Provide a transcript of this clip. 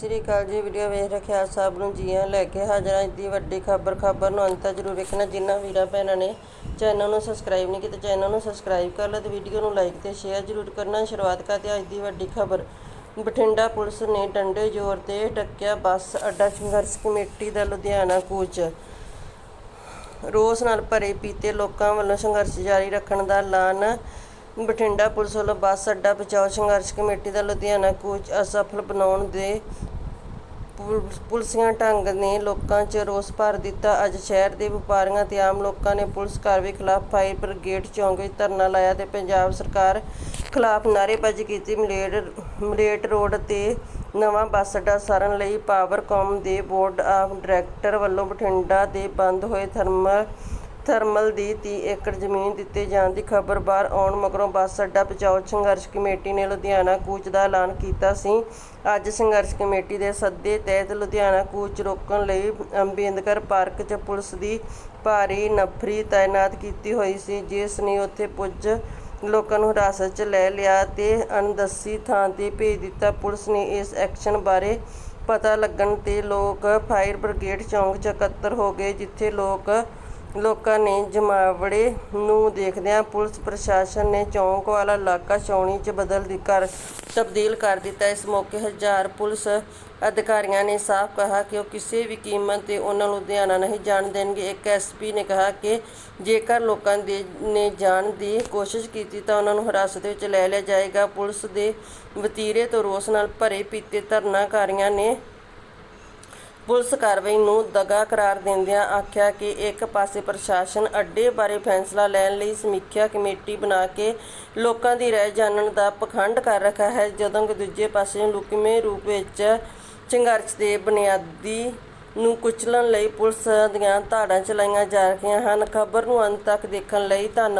ਸ੍ਰੀ ਅਕਾਲ ਜੀ। ਵੀਡੀਓ ਵੇਖ ਰਖਿਆ ਸਾਹਿਬ ਨੂੰ ਜੀਆਂ ਲੈ ਕੇ ਹਾਜ਼ਰ ਅੱਜ ਦੀ ਵੱਡੀ ਖਬਰ ਖਬਰ ਨੂੰ ਅੰਤ ਤੱਕ ਜ਼ਰੂਰ ਵੇਖਣਾ। ਜਿਨ੍ਹਾਂ ਵੀਰਾਂ ਭੈਣਾਂ ਨੇ ਚੈਨਲ ਨੂੰ ਸਬਸਕ੍ਰਾਈਬ ਨਹੀਂ ਕੀਤਾ, ਚੈਨਲ ਨੂੰ ਸਬਸਕ੍ਰਾਈਬ ਕਰ ਲਓ ਤੇ ਵੀਡੀਓ ਨੂੰ ਲਾਈਕ ਤੇ ਸ਼ੇਅਰ ਜ਼ਰੂਰ ਕਰਨਾ। ਸ਼ੁਰੂਆਤ ਕਰਦੇ ਅੱਜ ਦੀ ਵੱਡੀ ਖਬਰ। ਬਠਿੰਡਾ ਪੁਲਿਸ ਨੇ ਡੰਡੇ ਜ਼ੋਰ ਤੇ ਟੱਕਿਆ ਬੱਸ ਅੱਡਾ ਸੰਘਰਸ਼ ਕਮੇਟੀ ਦਾ ਲੁਧਿਆਣਾ ਕੋਚ। ਰੋਸ ਨਾਲ ਭਰੇ ਪੀਤੇ ਲੋਕਾਂ ਵੱਲੋਂ ਸੰਘਰਸ਼ ਜਾਰੀ ਰੱਖਣ ਦਾ ਐਲਾਨ ਬਠਿੰਡਾ ਪੁਲਿਸ ਵੱਲੋਂ ਬੱਸ ਅੱਡਾ ਬਚਾਓ ਸੰਘਰਸ਼ ਕਮੇਟੀ ਦਾ ਲੁਧਿਆਣਾ ਕੂਚ ਅਸਫਲ ਬਣਾਉਣ ਦੇ ਪੁਲ- ਪੁਲਸੀਆਂ ਢੰਗ ਨੇ ਲੋਕਾਂ 'ਚ ਰੋਸ ਭਰ ਦਿੱਤਾ। ਅੱਜ ਸ਼ਹਿਰ ਦੇ ਵਪਾਰੀਆਂ ਤੇ ਆਮ ਲੋਕਾਂ ਨੇ ਪੁਲਿਸ ਕਾਰਵਾਈ ਖਿਲਾਫ ਫਾਇਰ ਬ੍ਰਿਗੇਡ ਚੌਂਕ ਵਿੱਚ ਧਰਨਾ ਲਾਇਆ ਤੇ ਪੰਜਾਬ ਸਰਕਾਰ ਖਿਲਾਫ ਨਾਅਰੇਬਾਜ਼ੀ ਕੀਤੀ। ਮਲੇਟ ਮਲੇਟ ਰੋਡ ਤੇ ਨਵਾਂ ਬੱਸ ਅੱਡਾ ਸਾਰਨ ਲਈ ਪਾਵਰਕਾਮ ਦੇ ਬੋਰਡ ਆਫ ਡਾਇਰੈਕਟਰ ਵੱਲੋਂ ਬਠਿੰਡਾ ਦੇ ਬੰਦ ਹੋਏ ਥਰਮਲ ਥਰਮਲ ਦੀ ਤੀਹ ਏਕੜ ਜ਼ਮੀਨ ਦਿੱਤੇ ਜਾਣ ਦੀ ਖਬਰ ਬਾਹਰ ਆਉਣ ਮਗਰੋਂ ਬੱਸ ਅੱਡਾ ਬਚਾਓ ਸੰਘਰਸ਼ ਕਮੇਟੀ ਨੇ ਲੁਧਿਆਣਾ ਕੂਚ ਦਾ ਐਲਾਨ ਕੀਤਾ ਸੀ। ਅੱਜ ਸੰਘਰਸ਼ ਕਮੇਟੀ ਦੇ ਸੱਦੇ ਤਹਿਤ ਲੁਧਿਆਣਾ ਕੂਚ ਰੋਕਣ ਲਈ ਅੰਬੇਦਕਰ ਪਾਰਕ 'ਚ ਪੁਲਿਸ ਦੀ ਭਾਰੀ ਨਫਰੀ ਤਾਇਨਾਤ ਕੀਤੀ ਹੋਈ ਸੀ, ਜਿਸ ਨੇ ਉੱਥੇ ਪੁੱਜ ਲੋਕਾਂ ਨੂੰ ਹਿਰਾਸਤ 'ਚ ਲੈ ਲਿਆ ਤੇ ਅਣਦਸੀ ਥਾਂ ਤੇ ਭੇਜ ਦਿੱਤਾ। ਪੁਲਿਸ ਨੇ ਇਸ ਐਕਸ਼ਨ ਬਾਰੇ ਪਤਾ ਲੱਗਣ ਤੇ ਲੋਕ ਫਾਇਰ ਬ੍ਰਿਗੇਡ ਚੌਂਕ 'ਚ ਇਕੱਤਰ ਹੋ ਗਏ, ਜਿੱਥੇ ਲੋਕ ਲੋਕਾਂ ਨੇ ਜਮਾਵੜੇ ਨੂੰ ਦੇਖਦਿਆਂ ਪੁਲਿਸ ਪ੍ਰਸ਼ਾਸਨ ਨੇ ਚੌਂਕ ਵਾਲਾ ਇਲਾਕਾ ਛਾਉਣੀ 'ਚ ਬਦਲ ਕਰ ਤਬਦੀਲ ਕਰ ਦਿੱਤਾ। ਇਸ ਮੌਕੇ ਹਜ਼ਾਰ ਪੁਲਿਸ ਅਧਿਕਾਰੀਆਂ ਨੇ ਸਾਫ਼ ਕਿਹਾ ਕਿ ਉਹ ਕਿਸੇ ਵੀ ਕੀਮਤ ਤੇ ਉਹਨਾਂ ਨੂੰ ਲੁਧਿਆਣਾ ਨਹੀਂ ਜਾਣ ਦੇਣਗੇ। ਇੱਕ ਐਸਪੀ ਨੇ ਕਿਹਾ ਕਿ ਜੇਕਰ ਲੋਕਾਂ ਦੇ ਨੇ ਜਾਣ ਦੀ ਕੋਸ਼ਿਸ਼ ਕੀਤੀ ਤਾਂ ਉਹਨਾਂ ਨੂੰ ਹਿਰਾਸਤ ਵਿੱਚ ਲੈ ਲਿਆ ਜਾਏਗਾ। ਪੁਲਿਸ ਦੇ ਵਤੀਰੇ ਤੋਂ ਰੋਸ ਨਾਲ ਭਰੇ ਪੀਤੇ ਧਰਨਾਕਾਰੀਆਂ ਨੇ ਪੁਲਿਸ ਕਾਰਵਾਈ ਨੂੰ ਦਗਾ ਕਰਾਰ ਦਿੰਦਿਆਂ ਆਖਿਆ ਕਿ ਇੱਕ ਪਾਸੇ ਪ੍ਰਸ਼ਾਸਨ ਅੱਡੇ ਬਾਰੇ ਫੈਸਲਾ ਲੈਣ ਲਈ ਸਮੀਖਿਆ ਕਮੇਟੀ ਬਣਾ ਕੇ ਲੋਕਾਂ ਦੀ ਰਾਏ ਜਾਣਨ ਦਾ ਪਖੰਡ ਕਰ ਰੱਖਿਆ ਹੈ, ਜਦੋਂ ਕਿ ਦੂਜੇ ਪਾਸੇ ਲੁਕਵੇਂ ਰੂਪ ਵਿੱਚ ਸੰਘਰਸ਼ ਦੇ ਬੁਨਿਆਦੀ ਨੂੰ ਕੁਚਲਣ ਲਈ ਪੁਲਿਸ ਦੀਆਂ ਧਾੜਾਂ ਚਲਾਈਆਂ ਜਾ ਰਹੀਆਂ ਹਨ। ਖਬਰ ਨੂੰ ਅੰਤ ਤੱਕ ਦੇਖਣ ਲਈ ਧੰਨਵਾਦ।